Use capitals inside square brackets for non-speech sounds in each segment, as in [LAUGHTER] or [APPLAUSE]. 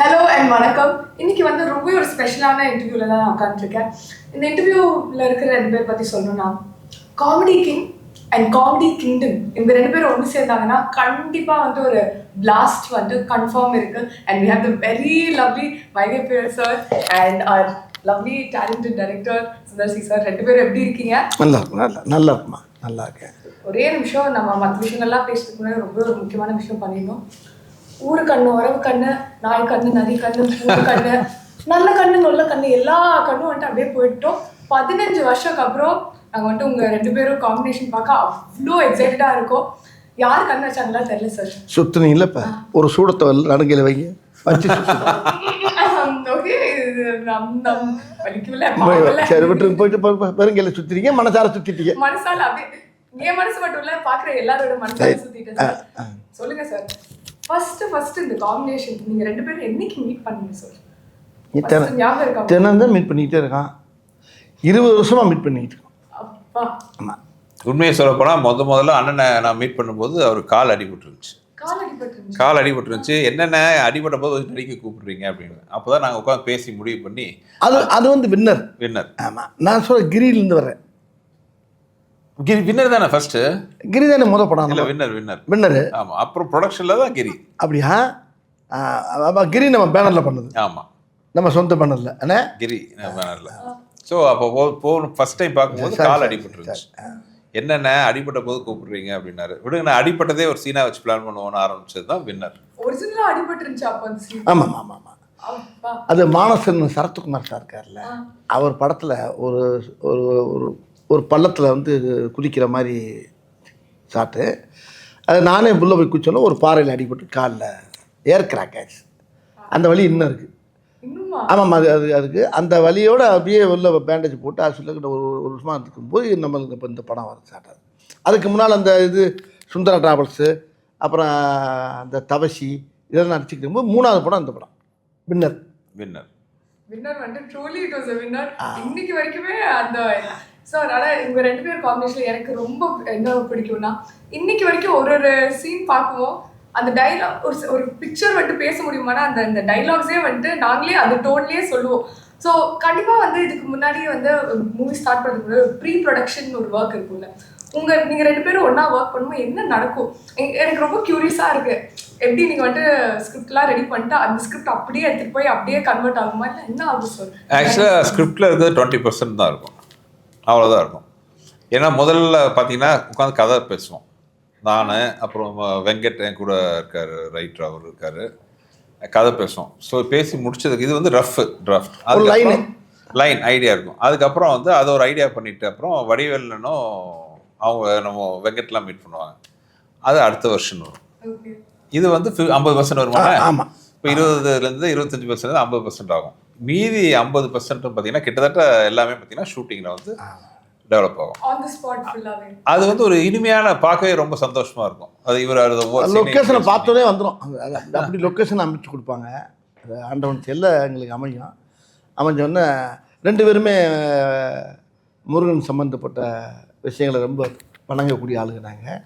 Hello and வணக்கம். இன்னைக்கு வந்து ரொம்ப ஒரு ஸ்பெஷலான இன்டர்வியூல தான் நான் உட்காந்துருக்கேன் இந்த இன்டர்வியூல இருக்கிற ரெண்டு பேர் பத்தி சொல்லணும்னா comedy king and comedy kingdom இந்த ரெண்டு பேரும் ஒன்று சேர்ந்தாங்கன்னா கண்டிப்பா வந்து ஒரு பிளாஸ்ட் வந்து கன்ஃபார்ம் இருக்கு. And we have the very lovely Vaigai பேர் sir and our lovely talented director Sundar C sir ரெண்டு பேரும் எப்படி இருக்கீங்க? நல்லா நல்லா நல்லா இருக்கேன். ஒரே நிமிஷம் நம்ம மற்ற விஷயங்கள்லாம் பேசுறதுக்கு முன்னாடி ரொம்ப ஒரு முக்கியமான விஷயம் பண்ணிடணும். ஊரு கண்ணு உறவு கண்ணு நாய் கண்ணு நதி கண்ணு கண்ணு நல்ல கண்ணு நல்ல கண்ணு எல்லா கண்ணும் வந்துட்டு அப்படியே போயிட்டோம். பதினஞ்சு வருஷத்துக்கு அப்புறம் நாங்கள் வந்துட்டு உங்கள் ரெண்டு பேரும் காம்பினேஷன் பார்க்க அவ்வளோ எக்ஸைட்டடாக இருக்கோம். யார் கண்ணு வச்சாங்களா தெரியல சார் சுற்றுனீங்கள இப்போ ஒரு சூடத்தை நடுக்கையில் வைங்க. சரி விட்டு போயிட்டு பெருங்கையில சுற்றிட்டீங்க மனசார சுற்றிட்டீங்க மனசால அப்படியே என் மனசு மட்டும் இல்ல பாக்குற எல்லாரோட மனசால சுத்திட்டேன் சொல்லுங்க சார் ஃபர்ஸ்ட் ஃபர்ஸ்ட் இந்த காம்பினேஷன் நீங்க ரெண்டு பேரும் என்னைக்கு மீட் பண்ணீங்க சார் தினம் First ஞாபகம் இருக்கா தினம் தான் மீட் பண்ணிக்கிட்டே இருக்கான். இருபது வருஷமாக மீட் பண்ணிக்கிட்டு இருக்கோம் அப்பா. ஆமாம் உண்மையை சொல்லப் போனா முத முதல்ல அண்ணனை நான் மீட் பண்ணும்போது அவர் கால் அடிபட்டுருந்துச்சு. கால் அடிபட்டு கால் அடிபட்டுருந்துச்சு. என்னென்ன அடிபட்ட போது நடிக்க கூப்பிடுறீங்க அப்படின்னு. அப்போ தான் நாங்கள் உட்காந்து பேசி முடிவு பண்ணி அது அது வந்து வின்னர் வின்னர் ஆமாம் நான் சொல்ல கிரியிலேருந்து வரேன் கிரி வின்னர் தானே ஃபர்ஸ்ட் கிரி தானே முத படம் இல்லை வின்னர் வின்னர் வின்னரு ஆமாம் அப்புறம் ப்ரொடக்ஷனில் தான் கிரி. அப்படியா? கிரி நம்ம பேனரில் பண்ணது. ஆமாம் நம்ம சொந்த பேனரில் அண்ணே? கிரி பேனரில் ஸோ அப்போ போ போகணும் ஃபர்ஸ்ட் டைம் பார்க்கும்போது கால் அடிபட்டுருந்துச்சு. என்னென்ன அடிபட்ட போது கூப்பிடுறீங்க அப்படின்னாரு. விடுங்க நான் அடிபட்டதே ஒரு சீனா வச்சு பிளான் பண்ணுவோன்னு ஆரம்பிச்சது தான் வின்னர் ஒரிஜினலா அடிபட்டு இருந்துச்சு அப்ப. ஆமாம் ஆமாம் ஆமாம் அது மானசன் சரத்குமார் சார் இருக்கார்ல அவர் படத்தில் ஒரு ஒரு ஒரு பள்ளத்தில் வந்து குதிக்கிற மாதிரி சாட்டு அது நானே புள்ள போய் குச்சோன்னா ஒரு பாறையில் அடிபட்டு காலில் ஏர் கிராக் ஆச்சு அந்த வலி இன்னும் இருக்குது ஆமாம் அது அது அதுக்கு அந்த வலியோட அப்படியே உள்ள பேண்டேஜ் போட்டு ஹாஸ்பிட்டலுக்கு ஒரு ஒரு வருஷமாக இருக்கும்போது நம்மளுக்கு இப்போ இந்த படம் வர ஆகுது. அதுக்கு முன்னால் அந்த இது சுந்தரா டிராவல்ஸு அப்புறம் அந்த தவசி இதெல்லாம் நடிச்சுக்கிட்டு இருக்கும்போது மூணாவது படம் அந்த படம். வின்னர் வின்னர் வின்னர் வந்து ட்ரூலி இட் வாஸ் வின்னர் இன்னைக்கு வரைக்குமே அந்த ஸோ அதனால் இவங்க ரெண்டு பேர் காம்பினேஷன் எனக்கு ரொம்ப என்ன பிடிக்கும்னா இன்னைக்கு வரைக்கும் ஒரு ஒரு சீன் பார்க்குவோம் அந்த டைலாக் ஒரு ஒரு பிக்சர் வந்துட்டு பேச முடியுமானா அந்த அந்த டைலாக்ஸே வந்துட்டு நாங்களே அந்த டோன்லேயே சொல்லுவோம். ஸோ கண்டிப்பாக வந்து இதுக்கு முன்னாடியே வந்து மூவி ஸ்டார்ட் பண்ணுறது ப்ரீ ப்ரொடக்ஷன் ஒரு ஒர்க் இருக்கும்ல. உங்கள் நீங்கள் ரெண்டு பேரும் ஒன்றா ஒர்க் பண்ணும்போது என்ன நடக்கும்? எனக்கு ரொம்ப க்யூரியஸாக இருக்குது எப்படி நீங்கள் வந்துட்டு ஸ்கிரிப்ட்லாம் ரெடி பண்ணிட்டு அந்த ஸ்கிரிப்ட் அப்படியே எடுத்துட்டு போய் அப்படியே கன்வெர்ட் ஆகுமா? இல்லை என்ன ஆகும் சார் ஆக்சுவலாக ஸ்கிரிப்டில் இருக்கிறது டுவெண்ட்டி பர்சன்ட் தான் இருக்கும். அவ்வளோதான் இருக்கும். ஏன்னா முதல்ல பார்த்தீங்கன்னா உட்காந்து கதை பேசுவோம். நான் அப்புறம் வெங்கட் என் கூட இருக்கார் ரைட்டர் அவர் இருக்கார். கதை பேசுவோம். ஸோ பேசி முடிச்சதுக்கு இது வந்து ரஃப் டிராஃப்ட் ஒரு line. லைன் ஐடியா இருக்கும். அதுக்கப்புறம் வந்து அதை ஒரு ஐடியா பண்ணிட்டு அப்புறம் வடிவேலனும் அவங்க நம்ம வெங்கட்லாம் மீட் பண்ணுவாங்க. அது அடுத்த வருஷன் வரும். ஓகே இது வந்து ஐம்பது பர்சன்ட் வருமா ஆமாம் இப்போ இருபதுலேருந்து இருபத்தஞ்சு பர்சன்ட் ஐம்பது பர்சன்ட் ஆகும். மீதி ஐம்பது பர்சன்ட் பார்த்தீங்கன்னா கிட்டத்தட்ட எல்லாமே பார்த்தீங்கன்னா ஷூட்டிங்கில் வந்து டெவலப் ஆகும். ஆன் தி ஸ்பாட் ஃபுல்லாவே அது வந்து ஒரு இனிமையான பார்க்கவே ரொம்ப சந்தோஷமா இருக்கும். அது இவர் அது லொக்கேஷனை பார்த்தோன்னே வந்துடும் அப்படி லொக்கேஷன் அமைச்சு கொடுப்பாங்க. அது ஆண்டவன் செல்ல எங்களுக்கு அமையும். அமைஞ்சோடனே ரெண்டு பேருமே முருகன் சம்மந்தப்பட்ட விஷயங்களை ரொம்ப வணங்கக்கூடிய ஆளுங்க நாங்கள்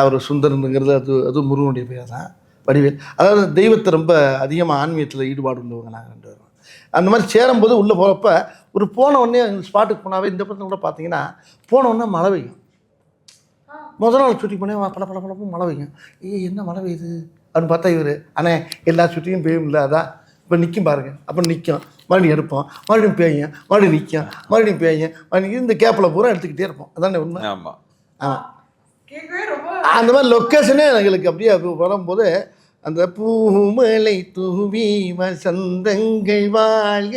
அவர் சுந்தரனுங்கிறது அது அது முருகனுடைய பேர் தான் வடிவேல். அதாவது தெய்வத்தை ரொம்ப அதிகமாக ஆன்மீகத்தில் ஈடுபாடு உள்ளவங்க நாங்கள் அந்த மாதிரி சேரும்போது உள்ளே போகிறப்ப ஒரு போன உடனே ஸ்பாட்டுக்கு போனாவே இந்த படத்தில் கூட பார்த்தீங்கன்னா போன உடனே மழை பெய்யும். முதல் நாள் ஷூட்டிங் பண்ணி பல பல பழப்பும் மழை பெய்யும். ஏய் என்ன மழை பெய்யுது? அப்படின்னு பார்த்தா இவர் அண்ணே எல்லா ஷூட்டிங்கும் பெய்யும் இல்லை அதான். இப்போ நிற்கும் பாருங்க. அப்புறம் நிற்கும் மறுபடியும் எடுப்போம். மறுபடியும் பேயும் மறுபடியும் நிற்கும் மறுபடியும் பேயும் மறுபடியும் இந்த கேப்பில் பூரா எடுத்துக்கிட்டே இருப்போம். அதானே உண்மை? ஆமா. ஆமாம் ரொம்ப அந்த மாதிரி லொக்கேஷனே எங்களுக்கு அப்படியே அப்படி வரும்போது அந்த பூமலை தூவி வசந்தங்கள் வாழ்க.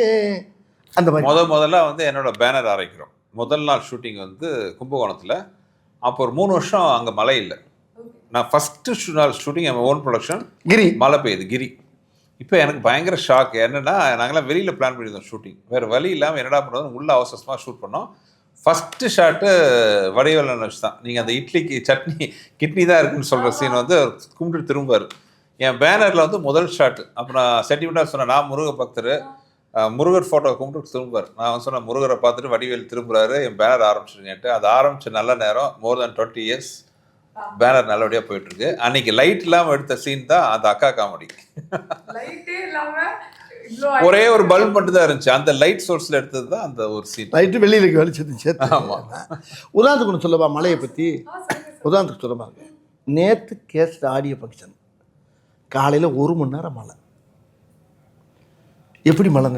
அந்த மாதிரி. முத முதல்ல வந்து என்னோட பேனர் அரைக்கிறோம். முதல் நாள் ஷூட்டிங் வந்து கும்பகோணத்தில். அப்போ ஒரு மூணு வருஷம் அங்கே மழை இல்லை. நான் ஃபஸ்ட்டு நாள் ஷூட்டிங் என் ஓன் ப்ரொடக்ஷன் கிரி. மழை பெய்யுது கிரி. இப்போ எனக்கு பயங்கர ஷாக் என்னன்னா நாங்களாம் வெளியில் பிளான் பண்ணியிருந்தோம் ஷூட்டிங் வேறு வழி இல்லாமல் என்னடா பண்ணுறது உள்ள அவசரமாக ஷூட் பண்ணோம். ஃபஸ்ட்டு ஷாட்டு வடிவேலன் வச்சு தான். நீங்கள் அந்த இட்லிக்கு சட்னி கிட்னி தான் இருக்குன்னு சொல்கிற சீன் வந்து கும்பிட்டு திரும்புவார். என் பேனரில் வந்து முதல் ஷாட். அப்போ நான் சென்டிமெண்ட்டாக சொன்னேன் நான் முருக பக்தர். முருகர் ஃபோட்டோ கும்பிட்டு திரும்புவார். நான் வந்து சொன்னேன் முருகரை பார்த்துட்டு வடிவேல் திரும்புறாரு என் பேனர் ஆரம்பிச்சிருங்கன்ட்டு அது ஆரம்பிச்ச நல்ல நேரம் more then twenty years banner நல்லபடியா போயிட்டு இருக்கு அன்னைக்கு லைட் இல்லாம எடுத்த சீன் தான் அந்த அக்கா காமெடி லைட்டே [LAUGHS] ஒரே ஒரு பல்ப் மட்டும் தான் இருந்துச்சு. அந்த லைட் சோர்ஸ்ல எடுத்தது தான் அந்த ஒரு சீன் நைட்டு வெளியில் இருக்க வெளிச்சத்து சேர்த்து உதாரணத்துக்கு ஒன்று சொல்லவா? மலையை பற்றி உதாரணத்துக்கு சொல்லவா நேற்று கேஸ்ட் ஆடியோ ஃபங்க்ஷன் காலையில் ஒரு மணி நேரம் மழை. எப்படி மழை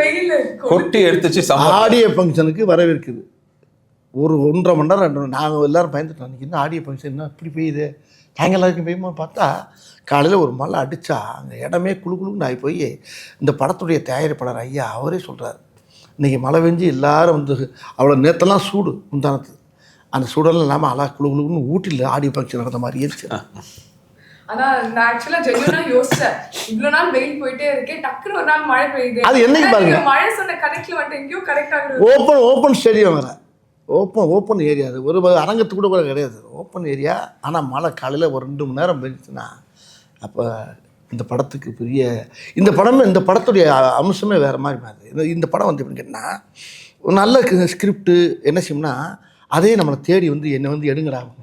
வெயில் கொட்டி எடுத்துச்சு ஆடியோ ஃபங்க்ஷனுக்கு வரவேற்குது. ஒரு ஒன்றரை மணி நேரம் ரெண்டு மணி நாங்கள் எல்லாரும் பயந்துட்டோம். அன்றைக்கி என்ன ஆடியோ ஃபங்க்ஷன் என்ன இப்படி பெய்யுது? நாங்கள் எல்லாருக்கும் பெய்யுமா பார்த்தா காலையில் ஒரு மழை அடித்தா அங்கே இடமே குளு குளுன்னு ஆகி போய் இந்த படத்துடைய தயாரிப்பாளர் ஐயா அவரே சொல்கிறார் இன்றைக்கி மழை பெஞ்சு எல்லாரும் வந்து அவ்வளோ நேற்றெல்லாம் சூடு முந்தானத்து. அந்த சூடெல்லாம் இல்லாமல் அழகா குளு குளுன்னு ஊட்டியில் ஆடியோ ஃபங்க்ஷன் நடந்த மாதிரி இருந்துச்சு. ஆனா நான் ஆக்சுவலா ஜென்யூனா யோசிச்சேன். இவ்வளவு நாள் வெயில் போயிட்டே இருக்கேன் டக்குனு ஒரு நாள் மழை பெய்யுது. அது என்னைக்கு பாருங்க? நீங்க மழை சொன்ன கணக்குல வந்துட்டு எங்கேயோ கரெக்ட் ஆகுது ஓப்பன் ஓப்பன் ஸ்டேடியம் வேறு. ஓப்பன் ஓப்பன் ஏரியா அது. ஒரு அரங்கத்து கூட கூட கிடையாது. ஓப்பன் ஏரியா ஆனால் மழை காலையில் ஒரு ரெண்டு மணி நேரம் பெஞ்சுச்சுன்னா அப்போ இந்த படத்துக்கு பெரிய இந்த படமே இந்த படத்துடைய அம்சமே வேறு மாதிரி மாறுது. இந்த இந்த படம் வந்து எப்படின்னு கேட்டால் ஒரு நல்ல ஸ்கிரிப்டு என்ன செய்யும்னா அதே நம்மளை தேடி வந்து என்னை வந்து எடுங்கடாகும்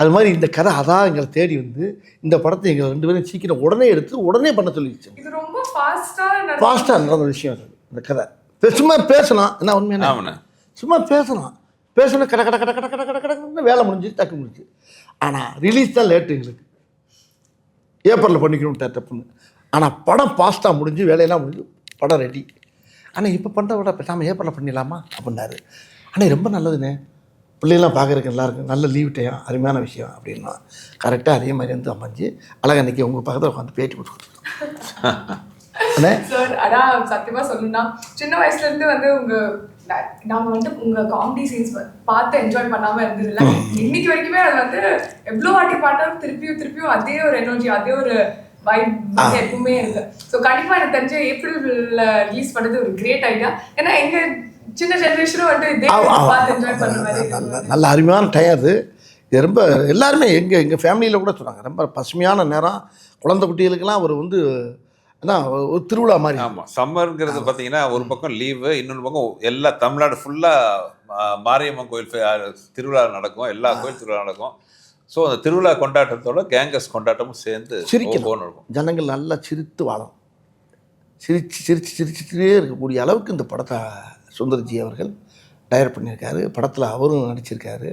அது மாதிரி இந்த கதை அதான் எங்களை தேடி வந்து இந்த படத்தை எங்களை ரெண்டு பேரும் சீக்கிரம் உடனே எடுத்து உடனே பண்ண சொல்லிடுச்சு. இது ரொம்ப ஃபாஸ்டா ஃபாஸ்ட்டாக நடந்த விஷயம் அது இந்த கதை. சும்மா பேசலாம். என்ன உண்மையான சும்மா பேசலாம். பேசணும் கட கட கட கட கட கட கடன்னு வேலை முடிஞ்சு டக்கு முடிஞ்சு. ஆனால் ரிலீஸ் தான் லேட்டு எங்களுக்கு. ஏப்ரலில் பண்ணிக்கணும் தப்புன்னு ஆனால் படம் ஃபாஸ்ட்டாக முடிஞ்சு வேலையெல்லாம் முடிஞ்சு படம் ரெடி ஆனால் இப்போ பண்ணுற விட பேசாமல் ஏப்ரலில் பண்ணிடலாமா? அப்படின்னாரு. ஆனால் ரொம்ப நல்லதுண்ணே. பிள்ளைகள்லாம் பார்க்குறதுக்கு எல்லாருக்கும் நல்ல லீவ் டைம் அருமையான விஷயம் அப்படின்னா கரெக்டாக அதே மாதிரி வந்து அமைஞ்சு அழகா அன்றைக்கி உங்கள் பக்கத்தில் உட்காந்து பேட்டி அண்ணே? சார் அதான் சத்தியமா சொல்லணும்னா சின்ன வயசுல இருந்து வந்து உங்க நா- நாம வந்து உங்க காமெடி சீன்ஸ் பார்த்து என்ஜாய் பண்ணாம இருந்ததில்ல இன்னைக்கு வரைக்குமே அது வந்து எவ்வளவு வாட்டி பார்த்தாலும் திருப்பியும் திருப்பியும் அதே ஒரு எனர்ஜி அதே ஒரு வைப் எப்பவுமே இருக்கு. ஸோ கண்டிப்பா எனக்கு தெரிஞ்ச ஏப்ரல்ல ரிலீஸ் பண்ணது ஒரு கிரேட் ஐடியா ஏன்னா எங்க நல்ல. நல்ல அருமையான டைம் அது. இது ரொம்ப எல்லாருமே எங்கள் எங்கள் ஃபேமிலியில் கூட சொன்னாங்க ரொம்ப பசுமையான நேரம். குழந்தை குட்டிகளுக்கெல்லாம் ஒரு வந்து அதான் ஒரு திருவிழா மாதிரி. ஆமா சம்மருங்கிறது பாத்தீங்கன்னா ஒரு பக்கம் லீவு இன்னொரு பக்கம் எல்லா தமிழ்நாடு ஃபுல்லா மாரியம்மன் கோயில் திருவிழா நடக்கும் எல்லா கோயில் திருவிழா நடக்கும். ஸோ அந்த திருவிழா கொண்டாட்டத்தோட கேங்கஸ் கொண்டாட்டமும் சேர்ந்து சிரிக்கணும். இருக்கும். ஜனங்கள் நல்லா சிரித்து வாழும் சிரிச்சு சிரிச்சு சிரிச்சுட்டே இருக்கக்கூடிய அளவுக்கு இந்த படத்தை சுந்தர்ஜி அவர்கள் டைரக்ட் பண்ணியிருக்காரு. படத்தில் அவரும் நடிச்சிருக்காரு.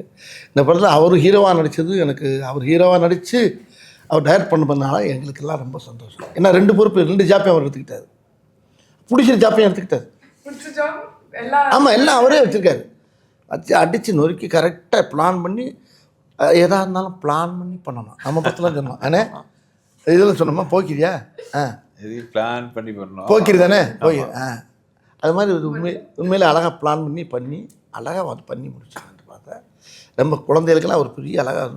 இந்த படத்தில் அவர் ஹீரோவாக நடித்தது எனக்கு அவர் ஹீரோவாக நடித்து அவர் டைரக்ட் பண்ண எங்களுக்கெல்லாம் ரொம்ப சந்தோஷம். ஏன்னா ரெண்டு பொறுப்பு ரெண்டு ஜாப்பையும் அவர் எடுத்துக்கிட்டாரு. பிடிச்சிரு ஜாப்பையும் எடுத்துக்கிட்டாரு. பிடிச்ச ஆமாம் எல்லாம் அவரே வச்சுருக்காரு. வச்சு அடித்து நொறுக்கி கரெக்டாக பிளான் பண்ணி அஹ், எதா இருந்தாலும் பிளான் பண்ணி பண்ணணும். நம்ம பத்தலாம் சொன்னோம் அண்ணே இதில் சொன்னோமா? போக்கிரியா? ஆ. எதையும் பிளான் பண்ணி பண்ணோம் போக்கிரி தானே? போய் ஆ. அது மாதிரி உண்மை உண்மையில் அழகாக பிளான் பண்ணி பண்ணி அழகாக அது பண்ணி முடிச்சாங்க பார்த்தேன். நம்ம குழந்தைகளுக்கெல்லாம் ஒரு பெரிய அழகாக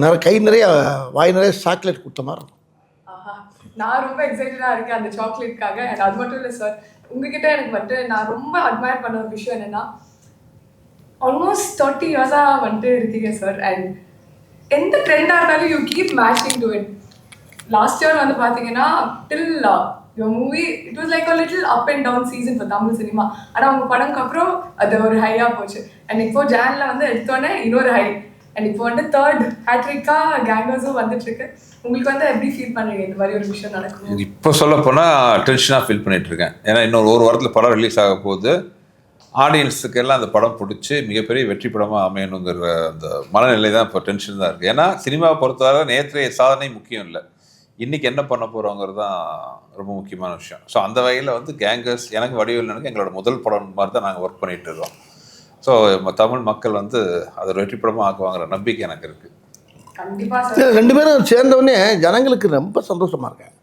நிறைய கை நிறைய வாய் நிறைய சாக்லேட் கொடுத்த மாதிரி இருக்கும். ஆஹா. நான் ரொம்ப எக்ஸைட்டடா இருக்கேன் அந்த சாக்லேட்காக. அண்ட் அது மட்டும் இல்லை சார் உங்ககிட்ட எனக்கு வந்துட்டு நான் ரொம்ப அட்மையர் பண்ண ஒரு விஷயம் என்னன்னா ஆல்மோஸ்ட் தேர்ட்டி இயர்ஸாக வந்துட்டு இருக்கீங்க சார் அண்ட் எந்த ட்ரெண்டாக இருந்தாலும் you keep matching to it last year வந்து பார்த்தீங்கன்னா till your movie it was like a little up and down season for Tamil cinema ஆனால் உங்கள் படம்க்கு அப்புறம் அது ஒரு ஹையாக போச்சு. அண்ட் இப்போ ஜேனில் வந்து எடுத்தோன்னே இன்னொரு ஹை அண்ட் இப்போ வந்து தேர்ட் ஹேட்ரிக்காக கேங்கர்ஸும் வந்துட்டு இருக்கு உங்களுக்கு வந்து எப்படி ஃபீல் பண்ணுறீங்க? இந்த மாதிரி ஒரு விஷயம் நடக்கும் இப்போ சொல்ல போனால் டென்ஷனாக ஃபீல் பண்ணிட்டு இருக்கேன் ஏன்னா இன்னொரு ஒரு வாரத்தில் படம் ரிலீஸ் ஆக போகுது. ஆடியன்ஸுக்கு எல்லாம் அந்த படம் பிடிச்சி மிகப்பெரிய வெற்றி படமாக அமையணுங்கிற அந்த மனநிலை தான் இப்போ டென்ஷன் தான் இருக்குது ஏன்னா சினிமாவை பொறுத்தவரை நேற்றைய சாதனை முக்கியம் இல்லை. இன்றைக்கி என்ன பண்ண போகிறோங்கிறது தான் ரொம்ப முக்கியமான விஷயம். ஸோ அந்த வகையில் வந்து கேங்கர்ஸ் எனக்கு வடிவில் எனக்கு எங்களோட முதல் படம் மாதிரி தான் நாங்கள் ஒர்க் பண்ணிகிட்டு இருக்கோம். ஸோ தமிழ் மக்கள் வந்து அதை வெற்றி படமாக ஆக்குவாங்கிற நம்பிக்கை எனக்கு இருக்குது கண்டிப்பா சார். இல்லை ரெண்டு பேரும் சேர்ந்தவுடனே ஜனங்களுக்கு ரொம்ப சந்தோஷமாக இருக்கேன்.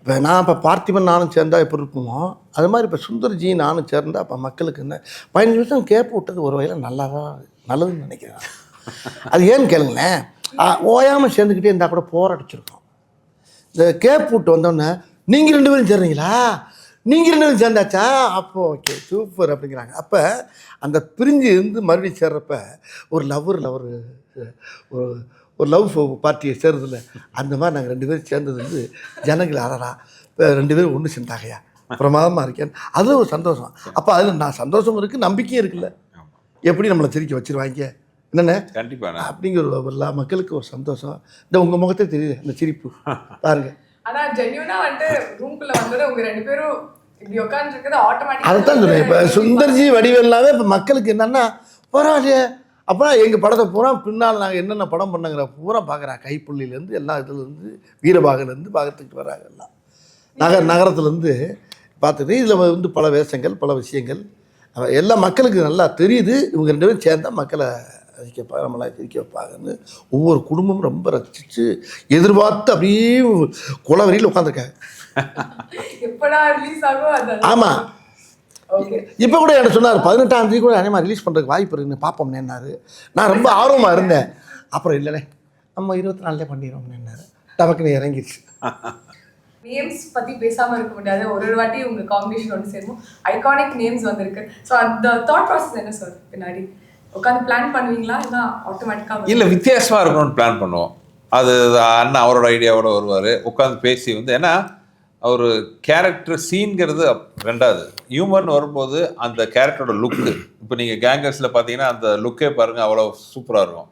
இப்போ நான் இப்போ பார்த்திபன் நானும் சேர்ந்தா எப்படி இருக்குமோ அது மாதிரி இப்போ சுந்தர்ஜி நானும் சேர்ந்தா அப்போ மக்களுக்கு என்ன பதினஞ்சு நிமிஷம் கேப் விட்டது ஒரு வகையில் நல்லா தான் நல்லதுன்னு நினைக்கிறேன். அது ஏன்னு கேளுங்களேன். ஓயாமல் சேர்ந்துக்கிட்டே இருந்தால் கூட போராடிச்சிருக்கோம் இந்த கேப் விட்டு வந்தோடனே நீங்கள் ரெண்டு பேரும் சேர்றீங்களா? நீங்கள் ரெண்டு பேரும் சேர்ந்தாச்சா? அப்போ ஓகே சூப்பர் அப்படிங்கிறாங்க. அப்போ அந்த பிரிஞ்சு இருந்து மறுபடியும் சேர்றப்ப ஒரு லவ்வர் லவர் ஒரு ஒரு லவ் பார்ட்டியை சேர்றதில்ல அந்த மாதிரி நாங்கள் ரெண்டு பேரும் சேர்ந்தது வந்து ஜனங்கள் இப்போ ரெண்டு பேரும் ஒன்று சேர்ந்தாகையா பிரமாதமாக இருக்கேன். அது ஒரு சந்தோஷம். அப்போ அதில் நான் சந்தோஷம் இருக்குது நம்பிக்கையும் இருக்குல்ல. எப்படி நம்மளை சிரிக்க வச்சிருவாங்க? என்னண்ணே? கண்டிப்பா நான் அப்படிங்கிற ஒரு மக்களுக்கு ஒரு சந்தோஷம். இந்த உங்கள் முகத்தை தெரியுது அந்த சிரிப்பு. பாருங்க. ஆனா ஜென்யூனா வந்துட்டு ரூம்குள்ள வந்தது உங்க ரெண்டு பேரும் சொல்றேன். இப்போ சுந்தர்ஜி வடிவெல்லாமே இப்போ மக்களுக்கு என்னன்னா பரவாயில்லையே அப்போ எங்கள் படத்தை பூரா பின்னால் நாங்கள் என்னென்ன படம் பண்ணங்கிற பூரா பார்க்குறா கைப்புள்ளிலேருந்து எல்லா இதுலேருந்து வீரபாகலேருந்து பார்த்துக்கிட்டு வராங்க எல்லாம். நகர் நகரத்துலேருந்து பார்த்துட்டு இதில் வந்து பல வேஷங்கள் பல விஷயங்கள். அவ- எல்லா மக்களுக்கு நல்லா தெரியுது. இவங்க ரெண்டு பேரும் சேர்ந்தா மக்களை ரசிக்க வைப்பாங்க நம்மளை சிரிக்க வைப்பாங்கன்னு ஒவ்வொரு குடும்பமும் ரொம்ப ரசித்து எதிர்பார்த்து அப்படியே குளவரியில் உட்காந்துருக்காங்க ஆமாம் ஓகே இப்போ கூட என்ன சொன்னார் பதினெட்டாம் தேதி கூட அனிமா ரிலீஸ் பண்ணுறதுக்கு வாய்ப்பு இருக்குன்னு பார்ப்போம்னேன்னாரு நான் ரொம்ப ஆர்வமாக இருந்தேன். அப்புறம் இல்லைண்ணே நம்ம இருபத்தி நாலுலேயே பண்ணிடுவோம்னேன்னாரு டபக்குன்னு இறங்கிடுச்சு. நேம்ஸ் பத்தி பேசாம இருக்க முடியாது. ஒரு ஒரு வாட்டி உங்க காம்பினேஷன் ஒன்று சேரும் ஐகானிக் நேம்ஸ் வந்திருக்கு. ஸோ அந்த தாட் ப்ராசஸ் என்ன சார் பின்னாடி? உட்காந்து பிளான் பண்ணுவீங்களா? இல்லை ஆட்டோமேட்டிக்காக இல்லை வித்தியாசமாக இருக்கணும்னு பிளான் பண்ணுவோம். அது அண்ணன் அவரோட ஐடியாவோட வருவார். உட்காந்து பேசி வந்து ஏன்னா அவர் கேரக்டர் சீன்கிறது ரெண்டாவது. ஹியூமன் வரும்போது அந்த கேரக்டரோட லுக்கு இப்போ நீங்கள் கேங்கர்ஸில் பார்த்தீங்கன்னா அந்த லுக்கே பாருங்கள் அவ்வளோ சூப்பராக இருக்கும்.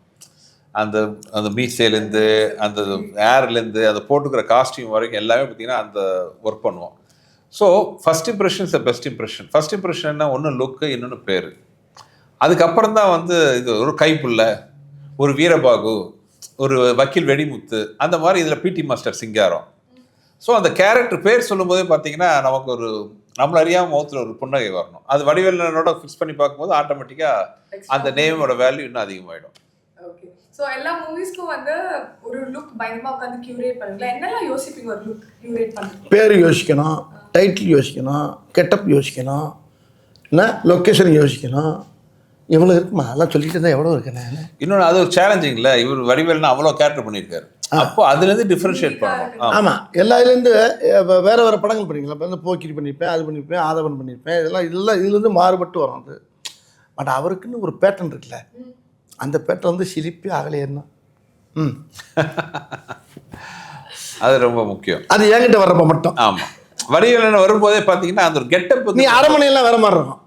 அந்த அந்த மீசையிலேருந்து அந்த ஏர்லேருந்து அந்த போட்டுக்கிற காஸ்டியூம் வரைக்கும் எல்லாமே பார்த்தீங்கன்னா அந்த ஒர்க் பண்ணுவோம். So first impressions best impression first இம்ப்ரெஷன்னா ஒன்று லுக்கு இன்னொன்று பேர். அதுக்கப்புறம் தான் வந்து இது ஒரு கைப்புள்ள ஒரு வீரபாகு ஒரு வக்கீல் வெடிமுத்து அந்த மாதிரி இதில் பிடி மாஸ்டர் சிங்காரம். ஸோ அந்த கேரக்டர் பேர் சொல்லும்போதே பார்த்தீங்கன்னா நமக்கு ஒரு நம்மள அறியாமல் முகத்தில் ஒரு புன்னகை வரணும். அது வடிவேலனோட ஃபிக்ஸ் பண்ணி பார்க்கும்போது ஆட்டோமேட்டிக்காக அந்த நேமோட வேல்யூ இன்னும் அதிகமாகிடும் ஓகே ஸோ எல்லா மூவிஸ்க்கும் வந்து ஒரு லுக் பயங்கரமா உட்காந்து கியூரேட் பண்ணுவீங்களா என்னெல்லாம் யோசிப்பீங்க ஒரு லுக் கியூரேட் பண்ணுறது பேர் யோசிக்கணும் டைட்டில் யோசிக்கணும் கெட்டப் யோசிக்கணும் என்ன லொக்கேஷன் யோசிக்கணும் எவ்வளோ இருக்குமா? அதெல்லாம் சொல்லிட்டு இருந்தால் எவ்வளோ இருக்கு நான்? இன்னொன்று அது ஒரு சேலஞ்சிங்ல இவர் வடிவேல்னா அவ்வளோ கேரக்டர் பண்ணியிருக்காரு. அப்போ அதுலேருந்து டிஃப்ரென்ஷியேட் பண்ணணும். ஆமா. ஆமாம் எல்லா இதுலேருந்து வேறு வேறு படங்கள் பண்ணிக்கலாம் இப்போ வந்து போக்கிரி பண்ணியிருப்பேன் அது பண்ணியிருப்பேன் ஆதவன் பண்ணியிருப்பேன் இதெல்லாம் இதெல்லாம் இதுலேருந்து மாறுபட்டு வரும் அது. பட் அவருக்குன்னு ஒரு பேட்டர்ன் இருக்குல்ல. அந்த பேட்டர்ன் வந்து சிரிப்பி அகலையேன்னா ம். [LAUGHS] அது ரொம்ப முக்கியம். அது என்கிட்ட வர்றப்ப மட்டும். ஆமா. வடிவேலன் வரும்போதே பார்த்தீங்கன்னா அந்த ஒரு கெட்டப் நீ அரண்மனையெல்லாம் வேற மாதிரி இருக்கும்.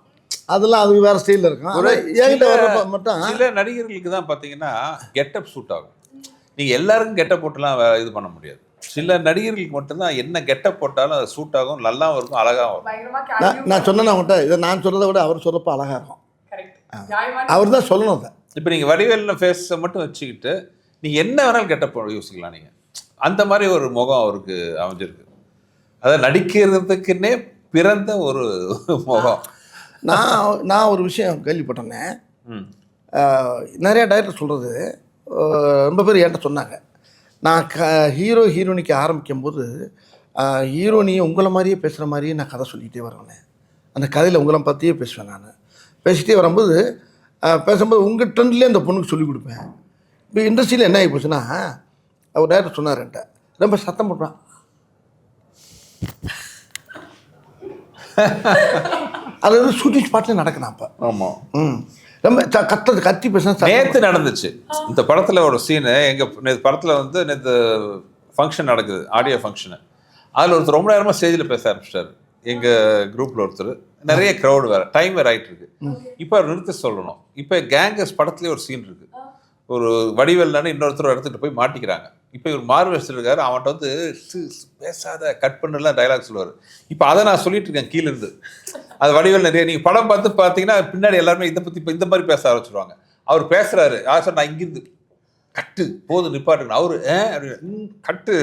அதெல்லாம் அது வேற ஸ்டைலில் இருக்கும். என்கிட்ட வர்றப்ப மட்டும்? சில நடிகர்களுக்கு தான் பார்த்தீங்கன்னா கெட்டப் சூட் ஆகும். நீங்க எல்லாருக்கும் கெட்டப் போட்டுலாம் இது பண்ண முடியாது. சில நடிகர்களுக்கு மட்டும்தான் என்ன கெட்டப் போட்டாலும் அது சூட் ஆகும் நல்லாவும் இருக்கும் இருக்கும். பயங்கரமா நான் சொன்னேன் அவங்ககிட்ட இதை நான் சொல்கிறத விட அவர் சொல்கிறப்ப அழகாக இருக்கும். அவர் தான் சொல்லணும் அதை. இப்போ நீங்கள் வடிவேலில் ஃபேஸை மட்டும் வச்சுக்கிட்டு நீங்கள் என்ன வேணாலும் கெட்டப் யோசிக்கலாம் நீங்கள் அந்த மாதிரி ஒரு முகம் அவருக்கு அமைஞ்சிருக்கு. அதாவது நடிக்கிறதுக்குன்னே பிறந்த ஒரு [LAUGHS] முகம். நான் நான் ஒரு விஷயம் கேள்விப்பட்டேனே ம். ஆஹ், நிறைய டைரக்டர் சொல்கிறது ரொம்ப பேர் என்கிட்ட சொன்னாங்க. நான் க ஹீரோ ஹீரோனிக்கு ஆரம்பிக்கும் போது ஹீரோனியை உங்களை மாதிரியே பேசுகிற மாதிரியே நான் கதை சொல்லிக்கிட்டே வருவேன். அந்த கதையில் உங்களை பற்றியே பேசுவேன் நான். பேசிகிட்டே வரும்போது பேசும்போது உங்கள் ட்ரெண்ட்லேயே அந்த பொண்ணுக்கு சொல்லிக் கொடுப்பேன். இப்போ இண்டஸ்ட்ரியில் என்ன ஆகி போச்சுன்னா அவர் டேரக்டர் சொன்னார் என்கிட்ட. ரொம்ப சத்தம் போட்டான். [LAUGHS] அது வந்து ஷூட்டிங் ஸ்பாட்டில் நடக்கணும் அப்போ. ஆமாம் ம். ரொம்ப கத்தது கத்தி பேசினா நேத்து நடந்துச்சு. இந்த படத்துல ஒரு சீனு எங்க நேத்து படத்துல வந்து நேத்து ஃபங்க்ஷன் நடக்குது ஆடியோ ஃபங்க்ஷனு அதுல ஒருத்தர் ரொம்ப நேரமா ஸ்டேஜில் பேச ஆரம்பிச்சிட்டாரு. எங்க குரூப்ல ஒருத்தர். நிறைய க்ரௌடு வேற. டைம் வேற ஆயிட்டு இருக்கு இப்போ நிறுத்த சொல்லணும். இப்போ கேங்கஸ் படத்துலயே ஒரு சீன் இருக்கு. ஒரு வடிவேல்னு இன்னொருத்தர் எடுத்துட்டு போய் மாட்டிக்கிறாங்க. இப்போ இவர் மார்வெஸ்டர் இருக்காரு. அவன்கிட்ட வந்து பேசாத கட் பண்ணலாம் டைலாக் சொல்லுவார். இப்போ அதை நான் சொல்லிட்டு இருக்கேன் கீழேருந்து அது வடிவில் நிறைய நீங்கள் படம் பார்த்து பார்த்தீங்கன்னா பின்னாடி எல்லாருமே இதை பற்றி இப்போ இந்த மாதிரி பேச ஆரம்பிச்சிருவாங்க. அவர் பேசுறாரு. யார் சார் நான் இங்கிருந்து கட்டு போதும் நிப்பாட்டுங்க அவரு "ம், கட்டு.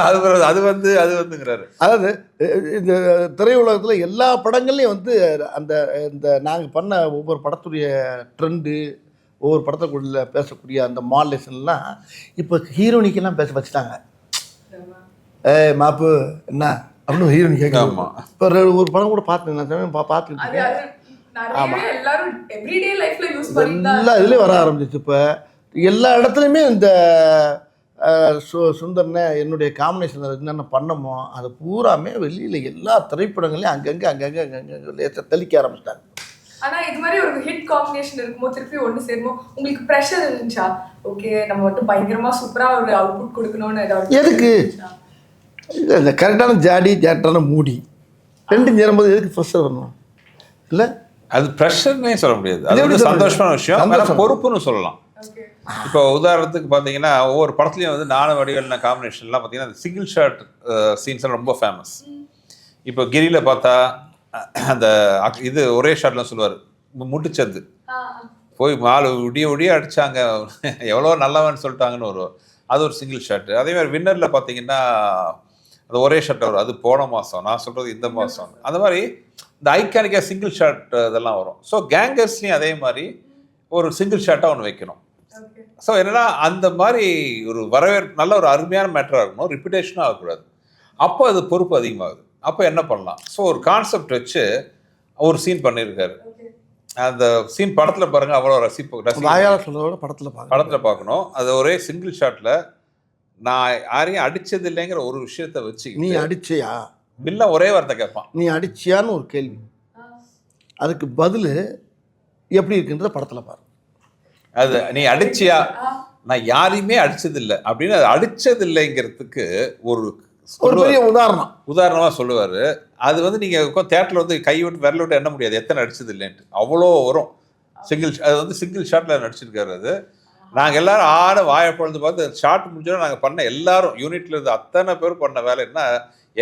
அது அது வந்து அது வந்துங்கிறாரு. அதாவது இந்த திரையுலகத்தில் எல்லா படங்கள்லையும் வந்து அந்த இந்த நாங்கள் பண்ண ஒவ்வொரு படத்துடைய ட்ரெண்டு ஒவ்வொரு படத்துக்குள்ள பேசக்கூடிய அந்த மாடலேஷன்லாம் இப்போ ஹீரோனிக்கெல்லாம் பேச வச்சுட்டாங்க. ஏய் மாப்பு என்ன? அப்படின்னு ஹீரோனி கேட்கலாம் ஆமா. இப்போ ஒரு படம் கூட பார்த்தேன் நான் சமயம் பார்த்துக்கிட்டு எல்லா இதுலேயும் வர ஆரம்பிச்சிச்சு இப்போ. எல்லா இடத்துலையுமே இந்த சு சுந்தர்னே என்னுடைய காம்பினேஷன் என்னென்ன பண்ணமோ அது பூராமே வெளியில் எல்லா திரைப்படங்களையும் அங்கங்கே அங்கங்கே அங்கங்கே தெளிக்க ஆரம்பிச்சிட்டாங்க. ஆனா இது மாதிரி ஒரு ஹிட் காம்பினேஷன் இருக்குமோ திருப்பி ஒண்ணு சேருமோ? உங்களுக்கு ப்ரெஷர் இருந்துச்சா? ஓகே நம்ம மட்டும் பயங்கரமா சூப்பரா ஒரு அவுட்புட் கொடுக்கணும்னு ஏதாவது எதுக்கு? இல்லை இந்த கரெக்டான ஜாடி ஜாட்டான மூடி. ரெண்டும் சேரும்போது எதுக்கு ப்ரெஷர் வரணும்? இல்லை? அது ப்ரெஷர்னே சொல்ல முடியாது. அது வந்து? சந்தோஷமான விஷயம். பொறுப்புன்னு சொல்லலாம். ஓகே இப்போ உதாரணத்துக்கு பார்த்தீங்கன்னா ஒவ்வொரு படத்துலையும் வந்து நானும் வடிவேலின காம்பினேஷன்லாம் பார்த்தீங்கன்னா அந்த சிங்கிள் ஷாட் சீன்ஸ் எல்லாம் ரொம்ப ஃபேமஸ் இப்போ கிரியில பார்த்தா அந்த இது ஒரே ஷாட்லாம் சொல்லுவார் முட்டுச்சந்து. போய் மாலு விடிய விடிய அடிச்சாங்க. [LAUGHS] எவ்வளோ நல்லவன்னு சொல்லிட்டாங்கன்னு வரும் அது ஒரு சிங்கிள் ஷாட் அதே மாதிரி வின்னரில் பார்த்தீங்கன்னா அது ஒரே ஷாட் வரும். அது போன மாதம் நான் சொல்கிறது இந்த மாதம் [LAUGHS] அந்த மாதிரி இந்த ஐக்கானிக்காக சிங்கிள் ஷாட் இதெல்லாம் வரும். ஸோ கேங்கர்ஸ்லையும் அதே மாதிரி ஒரு சிங்கிள் ஷாட்டாக ஒன்று வைக்கணும். ஸோ என்னன்னா அந்த மாதிரி ஒரு வரவேற்பு நல்ல ஒரு அருமையான மேட்டராக இருக்கணும். ரிப்பிட்டேஷனாக ஆகக்கூடாது. அப்போ அது பொறுப்பு அதிகமாகுது. அப்போ என்ன பண்ணலாம்? ஸோ ஒரு கான்செப்ட் வச்சு ஒரு சீன் பண்ணியிருக்காரு அந்த சீன் படத்தில் பாருங்க அவ்வளோ ரசிப்பு ரசி வாயால் சொல்றத விட படத்தில் படத்தில் பார்க்கணும் அது ஒரே சிங்கிள் ஷாட்டில் நான் யாரையும் அடிச்சது இல்லைங்கிற ஒரு விஷயத்த வச்சு நீ அடிச்சியா? வில்ல ஒரே வார்த்தை கேட்பான். நீ அடிச்சியான்னு ஒரு கேள்வி. அதுக்கு பதில் எப்படி இருக்குன்றத படத்தில் பாரு. அது நீ அடிச்சியா? நான் யாரையுமே அடிச்சது இல்லை அப்படின்னு அது அடிச்சது இல்லைங்கிறதுக்கு ஒரு ஒரு பெரிய உதாரணம். உதாரணமாக சொல்லுவார். அது வந்து நீங்கள் தேட்டரில் வந்து கை விட்டு விரல் விட்டு எண்ண முடியாது. எத்தனை அடிச்சது இல்லைன்ட்டு. அவ்வளோ வரும். சிங்கிள் அது வந்து சிங்கிள் ஷாட்டில் நடிச்சிருக்காரு அது. நாங்கள் எல்லாரும் ஆட வாயை பொழுது பார்த்து ஷார்ட் முடிஞ்சோட நாங்கள் பண்ண எல்லாரும் யூனிட்ல இருந்து அத்தனை பேர் பண்ண வேலை என்ன?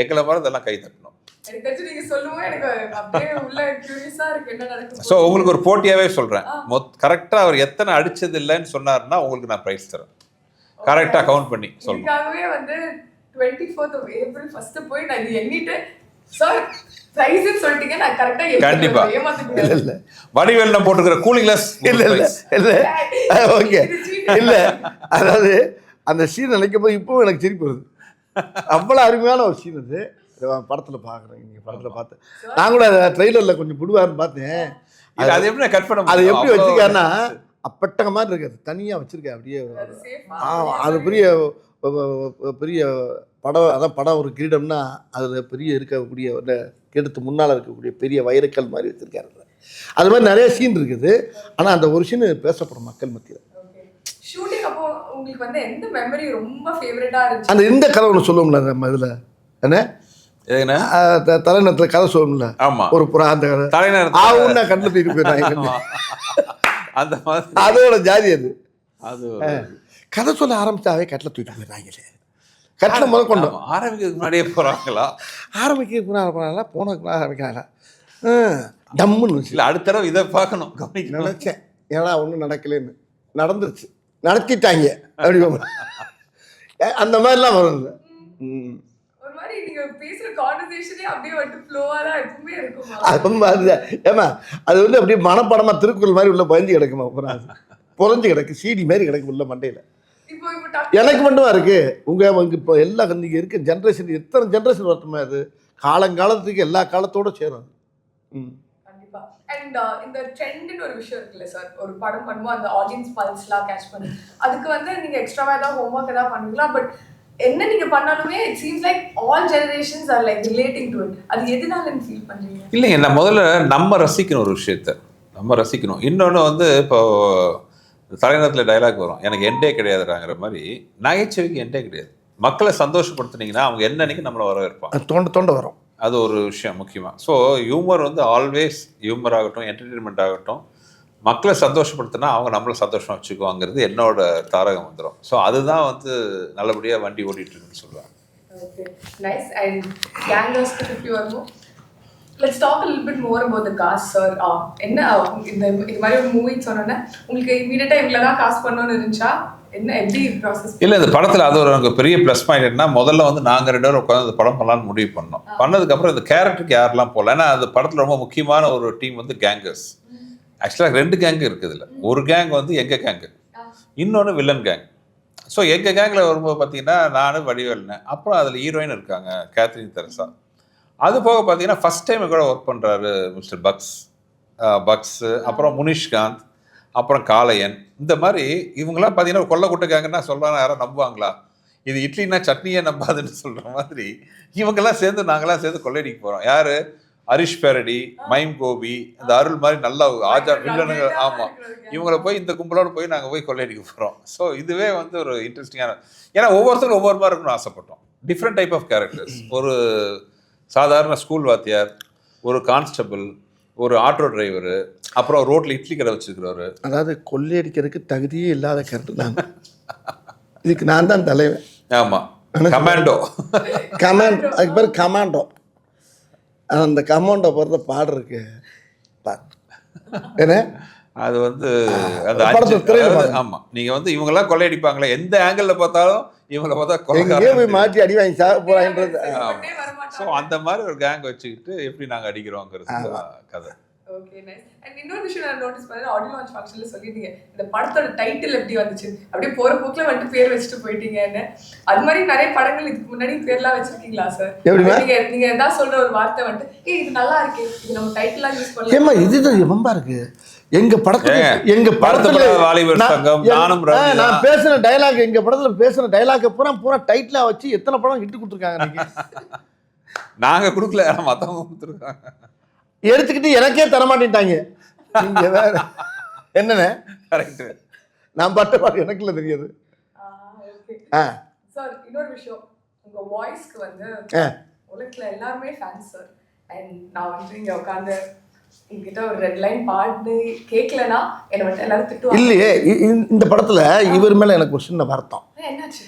எங்களை மாதிரி இதெல்லாம் கை தட்டணும். எனக்கு தெரிஞ்சு நீங்க சொல்லுவோம் எனக்கு அப்படியே உள்ள கியூரியஸா இருக்கு என்ன நடக்கும் ஸோ உங்களுக்கு ஒரு போட்டியாகவே சொல்கிறேன் மொத் கரெக்டாக அவர் எத்தனை அடிச்சது இல்லைன்னு சொன்னாருன்னா உங்களுக்கு நான் ப்ரைஸ் தரேன். கரெக்டாக கவுண்ட் பண்ணி வந்து டுவெண்ட்டி ஃபோர்த் ஏப்ரல் ஃபர்ஸ்ட் போய் நான் இது எண்ணிட்டு சார் சொல்லிட்டீங்க நான் கரெக்டா கண்டிப்பா. ஏமாத்துக்கிறேன் இல்லை வடிவேல் நான் போட்டுக்கிற கூலிங் கிளாஸ் இல்லை இல்லை இல்லை. ஓகே. இல்லை. அதாவது அந்த சீன் நினைக்கும் போது இப்போவும் எனக்கு சிரிப்பு வருது. அவ்வளோ அருமையான ஒரு சீன் அது. படத்தில் பார்க்குறேன். நீங்கள் படத்தில் பார்த்தேன் நான் கூட அதை ட்ரெய்லரில் கொஞ்சம் புடுவாருன்னு பார்த்தேன். அது எப்படி கட் பண்ண அதை? எப்படி வச்சிருக்காருன்னா அப்பட்டக மாதிரி இருக்கு. அது தனியாக வச்சிருக்கேன் அப்படியே அது பெரிய பெரிய படம் அதான் படம் ஒரு கிரீடம்னா அதில் பெரிய இருக்கக்கூடிய ஒரு கிரீடத்து முன்னால் இருக்கக்கூடிய பெரிய வைரக்கல் மாதிரி வச்சிருக்காரு. அது மாதிரி நிறைய சீன் இருக்குது. ஆனால் அந்த ஒரு சீன் பேசப்படும் மக்கள் மத்தியில். ஷூட்டிங் அப்போ உங்களுக்கு வந்து எந்த மெமரி ரொம்ப ஃபேவரட்டா இருந்துச்சு? அந்த இந்த கதை ஒன்று சொல்லுவோம்ல நம்ம இதில். என்ன? தலைநகரத்தில் கதை சொல்லுவோம்ல. ஆமா. ஒரு புறா அந்த கதை. தலைநகரத்துல ஆவுன்னா கண்ணில் தூக்கிட்டு போயிடுறாங்க. அந்த மாதிரி. அதோட ஜாதி அது. அது கதை சொல்ல ஆரம்பிச்சாவே கட்டில் தூக்கிட்டு போயிடுறாங்களே. கட்டில் முதல் கொண்டு ஆரம்பிக்கிறதுக்கு முன்னாடியே போறாங்களா? ஆரம்பிக்க போனாங்களா போனதுக்கு ஆரம்பிக்கிறாங்களா? டம்முன்னு இல்ல அடுத்த தடவை இதை பார்க்கணும் கவனிக்கணும். நினச்சேன். ஏன்னா ஒன்றும் நடக்கலைன்னு. நடந்துருச்சு. நடத்திட்டாங்க. அப்படி அந்த மாதிரிலாம் வரும். ஏமா அது வந்து அப்படியே மனப்படமாக திருக்குறள் மாதிரி உள்ள பயந்து கிடக்குமா புரஞ்சு கிடக்கு சீடி மாதிரி கிடக்கு உள்ள மண்டையில். எனக்கு மட்டுமா இருக்கு? உங்க இப்போ எல்லா இங்கே இருக்க ஜென்ரேஷன் எத்தனை ஜென்ரேஷன் வரட்டுமா அது? காலங்காலத்துக்கு எல்லா காலத்தோட சேரும். அது. ம். கண்டிப்பா. அண்ட் இந்த ட்ரெண்ட்னு ஒரு விஷயம் இருக்குல்ல சார் ஒரு படம் பண்ணும்போது அந்த ஆடியன்ஸ் பல்ஸ்லாம் கேட்ச் பண்ணி. அதுக்கு வந்து நீங்க எக்ஸ்ட்ராவா ஏதாவது ஹோம்ஒர்க் ஏதாவது பண்ணுவீங்களா பட் என்ன நீங்க பண்ணாலுமே it seems like all generations are like relating to it அது எதனால ஃபீல் பண்றீங்க? இல்லைங்க நான் முதல்ல நம்ம ரசிக்கணும் ஒரு விஷயத்த. நம்ம ரசிக்கணும். இன்னொன்று வந்து இப்போ தலைநகரத்தில் டைலாக் வரும். எனக்கு எண்டே கிடையாதுறாங்கிற மாதிரி நகைச்சுவைக்கு எண்டே கிடையாது. மக்களை சந்தோஷப்படுத்துனீங்கன்னா அவங்க என்னன்னைக்கு நம்மளை வரவேற்பாங்க? தோண்ட தோண்ட வரும். அது ஒரு விஷயம் முக்கியமாக ஸோ ஹியூமர் வந்து ஆல்வேஸ் ஹியூமர் ஆகட்டும் என்டர்டெயின்மெண்ட் ஆகட்டும் மக்களை சந்தோஷப்படுத்தினா அவங்க நம்மளை சந்தோஷமா வச்சுக்குவாங்கிறது என்னோட தாரகம் வந்துடும் ஸோ அதுதான் வந்து நல்லபடியாக வண்டி ஓட்டிட்டு இருக்குன்னு சொல்லுவாங்க. Let's talk little bit more about the cast sir என்ன இந்த இது மாதிரி ஒரு மூவி சொன்னோன்னே உங்களுக்கு இமீடியட்டாக இவ்வளோ தான் காஸ்ட் பண்ணணும்னு இருந்துச்சா? என்ன எப்படி ப்ராசஸ் இல்லை இந்த படத்தில் அது ஒரு எனக்கு பெரிய ப்ளஸ் பாயிண்ட் என்ன முதல்ல வந்து நாங்கள் ரெண்டு பேரும் உட்காந்து இந்த படம் பண்ணலாம்னு முடிவு பண்ணோம். பண்ணதுக்கப்புறம் இந்த கேரக்டருக்கு யாரெல்லாம் போகல? ஏன்னா அந்த படத்தில் ரொம்ப முக்கியமான ஒரு டீம் வந்து கேங்கர்ஸ் ஆக்சுவலாக ரெண்டு கேங் இருக்குது இதில். ஒரு கேங் வந்து எங்கள் கேங்கு இன்னொன்று வில்லன் கேங் ஸோ எங்கள் கேங்கில் வரும்போது பார்த்தீங்கன்னா நான் வடிவேல்னேன் அப்புறம் அதில் ஹீரோயின் இருக்காங்க கேத்ரின் தெரசா அது போக பார்த்தீங்கன்னா ஃபஸ்ட் டைம் கூட ஒர்க் பண்ணுறாரு மிஸ்டர் பக்ஸ். பக்ஸு அப்புறம் முனிஷ்காந்த் அப்புறம் காளையன். இந்த மாதிரி இவங்கெல்லாம் பார்த்தீங்கன்னா கொல்ல குட்டைக்காங்கன்னா சொல்கிறாங்க யாரும் நம்புவாங்களா? இது இட்லினா சட்னியே நம்பாதுன்னு சொல்கிற மாதிரி இவங்கெல்லாம் சேர்ந்து நாங்களாம் சேர்ந்து கொள்ளையடிக்க போகிறோம் யார்? ஹரிஷ் பேரடி மைம் கோபி இந்த அருள் மாதிரி நல்ல ஆஜா வில்லனுங்க ஆமாம் இவங்கள போய் இந்த கும்பலோட போய் நாங்கள் போய் கொள்ளையடிக்க போகிறோம் ஸோ இதுவே வந்து ஒரு இன்ட்ரெஸ்டிங்கான ஏன்னா ஒவ்வொருத்தரும் ஒவ்வொரு மாதிரி இருக்கணும்னு ஆசைப்பட்டோம். டிஃப்ரெண்ட் டைப் ஆஃப் கேரக்டர்ஸ் ஒரு சாதாரண ஸ்கூல் வாத்தியார் ஒரு கான்ஸ்டபிள் ஒரு ஆட்டோ டிரைவர் அப்புறம் ரோட்ல இட்லி கடை வச்சிருக்கிறவரு. அதாவது கொள்ளையடிக்கிறதுக்கு தகுதியே இல்லாத கருத்து நான். இதுக்கு நான் தான் தலைவன். ஆமா. கமாண்டோ கமாண்ட் அதுக்கு பேர் கமாண்டோ அந்த கமாண்டோ போகிறத பாடுறதுக்கு பாரு என்ன? அது வந்து அந்த படத்துல அஞ்சு- திரையில அதாவது, பாருங்க. ஆமா. நீங்க வந்து இவங்க எல்லாம் கொள்ளையடிப்பாங்களே எந்த ஆங்கிள் பார்த்தாலும் இவங்கள பார்த்தா மாட்டி அடி வாங்கி சாக செயல்பட்டே ஸோ. அந்த மாதிரி ஒரு கேங் வச்சுக்கிட்டு எப்படி நாங்க அடிக்கிறோங்கிறது கதை இன்னொரு விஷயம் நான் notice பண்ணேன், audio launch function ல சொல்லிட்டீங்க. இந்த படத்தோட title எப்படி வந்துச்சு? அப்படியே போற போக்குல வந்துட்டு பேர் வச்சுட்டு போயிட்டீங்கன்னு. அது மாதிரி நிறைய படங்கள் இதுக்கு முன்னாடி பேர்லாம் வச்சிருக்கீங்களா sir? எப்படிம்மா? நீங்க நீங்க ஏதாவது சொல்ற ஒரு வார்த்தை வந்துட்டு, "ஏய், இது நல்லா இருக்கே. இது நம்ம title ஆ use பண்ணலாம்." ஏம்மா இதுதான் ரொம்ப இருக்கு எங்க படத்துல எங்க படத்துல வாலிபர் நான் சங்கம், நானும். பேசுன டயலாக் எங்க படத்துல பேசுன டயலாக் பூரா பூரா டைட்டிலா வச்சு எத்தனை படம் இட்டு கொடுத்துருக்காங்க நாங்க கொடுக்கல மத்தவங்க கொடுத்துருக்காங்க. எடுத்துக்கிட்டு எனக்கே தர மாட்டேன்ட்டாங்க. நீங்க வேற. என்னண்ணே? கரெக்ட் நான் பட்ட பாடு எனக்கு இல்லை தெரியாது. ஆ, Sir, இன்னொரு விஷயம். உங்க voice-க்கு வந்து உலகத்துல எல்லாருமே ஃபேன்ஸ் சார் அண்ட் நான் வந்து இங்க உட்காந்து இல்லையே இந்த படத்துல இவர் மேல எனக்கு ஒரு சின்ன வருத்தம். "ஏய், என்னாச்சு?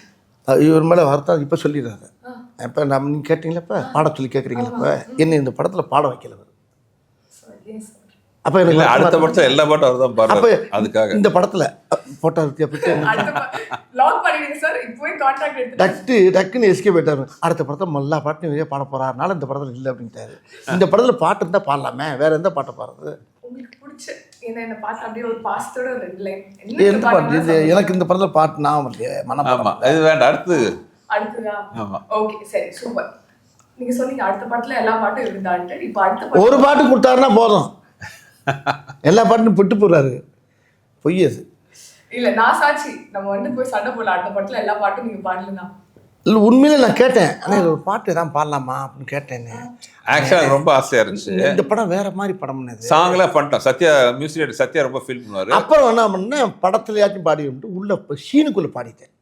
அஹ் இவர் மேல வருத்தம் இப்ப சொல்லிடுறாரு. ஆ. இப்ப நம்ம நீங்க கேட்டீங்களா பாட சொல்லி கேட்குறீங்களா இப்ப? என்ன இந்த படத்துல பாட வைக்கல அவரு. சார் ஏன் சார் அப்ப எனக்கு அடுத்த. படத்துல எல்லா பாட்டும் அவர் தான் அப்ப பாடுறாரு அதுக்காக. இந்த படத்துல போட்டா இருக்கு அப்படி அடுத்த லாக் பண்ணிடுங்க சார் இப்போவே கான்டாக்ட் எடுத்து டக்கு டக்குன்னு எஸ்கே போயிட்டாரு அடுத்த படத்தை எல்லா பாட்டும் இவரே பாட போறாருனால இந்த படத்துல இல்லை அப்படின்ட்டாரு. இந்த படத்துல பாட்டு இருந்தா பாடலாமே. வேற எந்த பாட்டை பாடுறது? பாட்டு எனக்கு இந்த படத்துல பாட்டு நான் மனம் இது வேண்டாம். அடுத்து அடுத்ததா? ஆமா. ஓகே சரி. சூப்பர். நீங்க சொன்னீங்க அடுத்த பாட்டுல எல்லா பாட்டும் இருந்தான்ட்டு. இப்போ அடுத்த பாட்டு ஒரு பாட்டு கொடுத்தாருன்னா போதும். எல்லா பாட்டும் விட்டு போடுறாரு. பொய் அது. இல்ல நான் சாட்சி. நம்ம வந்து போய் சண்டை போடல. அடுத்த பாட்டுல எல்லா பாட்டும் நீங்க பாடலாம் இல்லை உண்மையிலே நான் கேட்டேன். ஆனால் இது ஒரு பாட்டு எதாவது பாடலாமா அப்படின்னு கேட்டேன்னு ஆக்சுவலா எனக்கு ரொம்ப ஆசையா இருந்துச்சு. இந்த படம் வேற மாதிரி படம்னு இது சாங்லாம் பண்ணிட்டோம். சத்யா மியூசிக் டைரக்டர் சத்யா ரொம்ப ஃபீல் பண்ணுவாரு. அப்புறம் என்ன பண்ணேன் படத்துலயாச்சும் பாடி விட்டு உள்ள இப்போ சீனுக்குள்ள பாடிட்டேன்.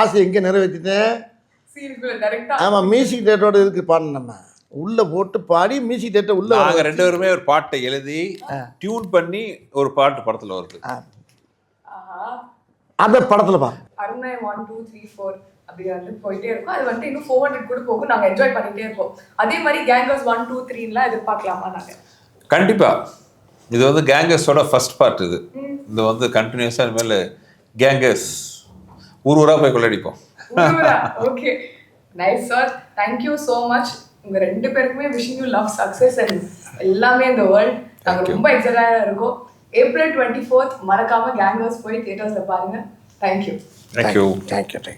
ஆசை எங்கே நிறைவேற்றிட்டேன் ஆமாம் மியூசிக் டேட்டோட இதுக்கு பாடணும் நம்ம. உள்ள போட்டு பாடி மியூசிக் டேட்டை உள்ள வர நாங்க ரெண்டு பேருமே ஒரு பாட்டை எழுதி டியூன் பண்ணி ஒரு பாட்டு படத்துல வருது. ஆஹா. அந்த படத்தில் பா அருணாய் ஒன் டூ த்ரீ ஃபோர் அப்படி வந்து போயிட்டே இருக்கும். அது வந்து இன்னும் ஃபோர் ஹண்ட்ரட் கூட போகும். நாங்க என்ஜாய் பண்ணிட்டே இருப்போம். அதே மாதிரி கேங்கர்ஸ் ஒன் டூ த்ரீலாம் எதிர்பார்க்கலாமா நாங்க? கண்டிப்பா. இது வந்து கேங்கர்ஸோட ஃபர்ஸ்ட் பார்ட் இது. இது வந்து கண்டினியூஸா இனிமேல் கேங்கர்ஸ் ஊர் ஊரா போய் கொள்ளடிப்போம். Okay nice sir thank you so much உங்க ரெண்டு பேருக்குமே wishing you love success and எல்லாமே இந்த வேர்ல்ட் நாங்க ரொம்ப எக்ஸைட்டடாக இருக்கோம். ஏப்ரல் டுவெண்ட்டி ஃபோர்த் மறக்காம கேங்கர்ஸ் போய் தியேட்டர்ஸ்ல பாருங்க. Thank you thank you thank you thank you